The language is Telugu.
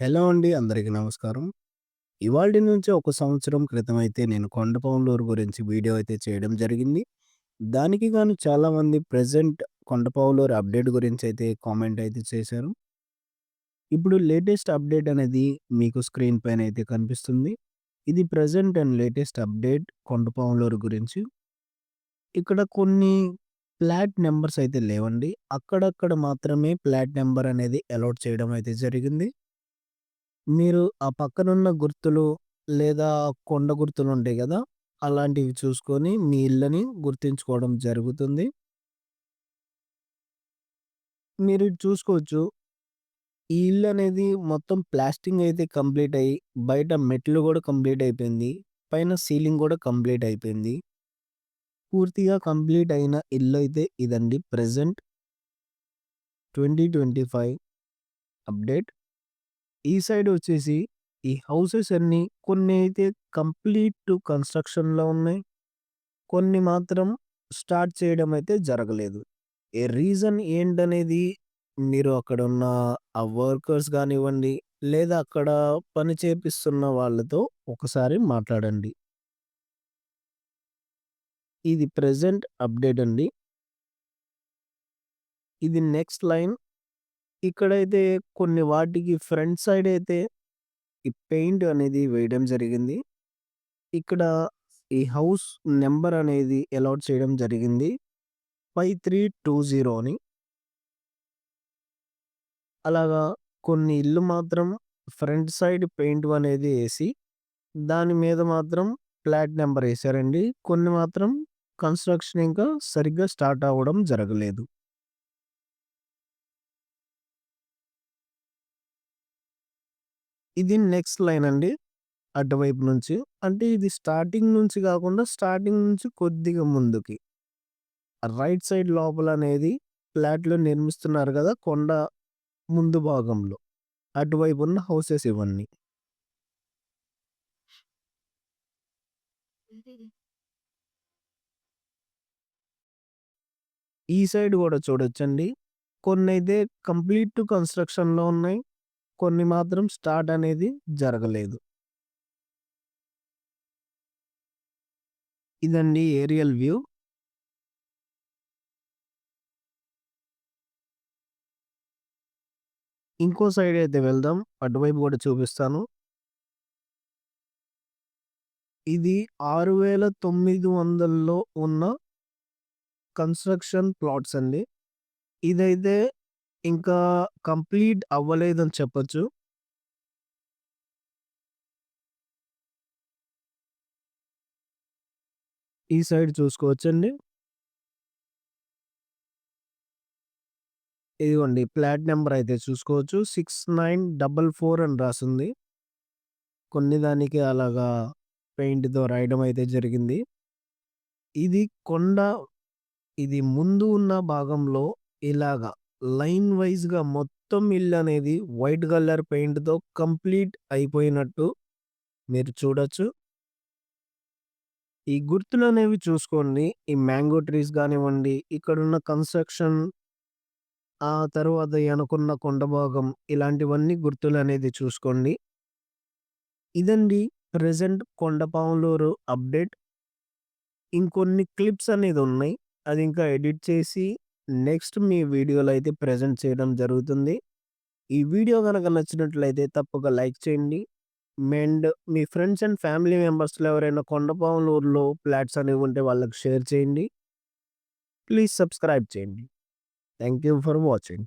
హలో అండి. అందరికీ నమస్కారం. ఇవాళ నుంచి ఒక సంవత్సరం క్రితం అయితే నేను కొండపావులూరు గురించి వీడియో అయితే చేయడం జరిగింది. దానికి గాను చాలామంది ప్రెజెంట్ కొండపావులూరు అప్డేట్ గురించి అయితే కామెంట్ అయితే చేశారు. ఇప్పుడు లేటెస్ట్ అప్డేట్ అనేది మీకు స్క్రీన్ పైన అయితే కనిపిస్తుంది. ఇది present and latest update Kondapavuluru గురించి. ఇక్కడ కొన్ని ఫ్లాట్ నెంబర్స్ అయితే లేవండి. అక్కడక్కడ మాత్రమే ఫ్లాట్ నెంబర్ అనేది అలాట్ చేయడం అయితే జరిగింది. మీరు ఆ పక్కనున్న గుర్తులు లేదా కొండ గుర్తులు ఉంటాయి కదా అలాంటివి చూసుకొని మీ ఇళ్ళని గుర్తించుకోవడం జరుగుతుంది. మీరు చూసుకోవచ్చు. ఈ ఇల్లు అనేది మొత్తం ప్లాస్టింగ్ అయితే కంప్లీట్ అయ్యి, బయట మెట్లు కూడా కంప్లీట్ అయిపోయింది. పైన సీలింగ్ కూడా కంప్లీట్ అయిపోయింది. పూర్తిగా కంప్లీట్ అయిన ఇల్లు అయితే ఇదండి present twenty twenty five update. ఈ సైడ్ వచ్చేసి ఈ హౌసెస్ అన్నీ కొన్ని అయితే కంప్లీట్ కన్‌స్ట్రక్షన్‌లో ఉన్నాయి. కొన్ని మాత్రం స్టార్ట్ చేయడం అయితే జరగలేదు. ఏ రీజన్ ఏంటనేది మీరు అక్కడున్న ఆ వర్కర్స్ కానివ్వండి లేదా అక్కడ పని చేపిస్తున్న వాళ్ళతో ఒకసారి మాట్లాడండి. ఇది ప్రజెంట్ అప్డేట్ అండి. ఇది నెక్స్ట్ లైన్. ఇక్కడైతే కొన్ని వాటికి ఫ్రంట్ సైడ్ అయితే ఈ పెయింట్ అనేది వేయడం జరిగింది. ఇక్కడ ఈ హౌస్ నెంబర్ అనేది అలాట్ చేయడం జరిగింది. 5320 అని. అలాగా కొన్ని ఇల్లు మాత్రం ఫ్రంట్ సైడ్ పెయింట్ అనేది వేసి దాని మీద మాత్రం ఫ్లాట్ నెంబర్ వేసారండి కొన్ని మాత్రం కన్‌స్ట్రక్షన్ ఇంకా సరిగ్గా స్టార్ట్ అవ్వడం జరగలేదు. ఇది నెక్స్ట్ లైన్ అండి. అటువైపు నుంచి. అంటే ఇది స్టార్టింగ్ నుంచి కాకుండా స్టార్టింగ్ నుంచి కొద్దిగా ముందుకి. రైట్ సైడ్ లోపల అనేది ఫ్లాట్లో నిర్మిస్తున్నారు కదా కొండ ముందు భాగంలో. అటువైపు ఉన్న హౌసెస్ ఇవన్నీ. ఈ సైడ్ కూడా చూడొచ్చండి. కొన్ని అయితే కంప్లీట్ కన్‌స్ట్రక్షన్‌లో ఉన్నాయి. కొన్ని మాత్రం స్టార్ట్ అనేది జరగలేదు. ఇదండి ఏరియల్ వ్యూ. ఇంకో సైడ్ అయితే వెళ్దాం. అటువైపు కూడా చూపిస్తాను. ఇది 6900లో ఉన్న కన్‌స్ట్రక్షన్ ప్లాట్స్ అండి. ఇదైతే ఇంకా కంప్లీట్ అవ్వలేదని చెప్పొచ్చు. ఈ సైడ్ చూసుకోవచ్చండి. ఇదిగోండి ఫ్లాట్ నంబర్ అయితే చూసుకోవచ్చు. 6944 అని రాసుంది. కొన్ని దానికి అలాగా పెయింట్‌తో రాయడం అయితే జరిగింది. ఇది కొండ ఇది ముందు ఉన్న భాగంలో ఇలాగా లైన్ వైస్‌గా మొత్తం ఇల్లనేది వైట్ కలర్ పెయింట్‌తో కంప్లీట్ అయిపోయినట్టు మీరు చూడొచ్చు. ఈ గుర్తులనేవి చూసుకోండి. ఈ మ్యాంగో ట్రీస్ గానివ్వండి, ఇక్కడున్న కన్‌స్ట్రక్షన్ ఆ తరువాత ఎనకున్న కొండ భాగం ఇలాంటివన్నీ గుర్తులనేది చూసుకోండి. ఇదండి ప్రెజెంట్ కొండపాములూరు అప్డేట్. ఇంకొన్ని క్లిప్స్ అనేది ఉన్నాయి. అది ఇంకా ఎడిట్ చేసి నెక్స్ట్ మీ వీడియోలో అయితే ప్రెజెంట్ చేయడం జరుగుతుంది. ఈ వీడియో గనక నచ్చినట్లయితే తప్పక లైక్ చేయండి. అండ్ మీ ఫ్రెండ్స్ అండ్ ఫ్యామిలీ మెంబర్స్‌లో ఎవరైనా కొండపావులూరులో ఫ్లాట్స్ అనేవి ఉంటే వాళ్ళకి షేర్ చేయండి. ప్లీజ్ సబ్స్క్రైబ్ చేయండి. Thank you for watching.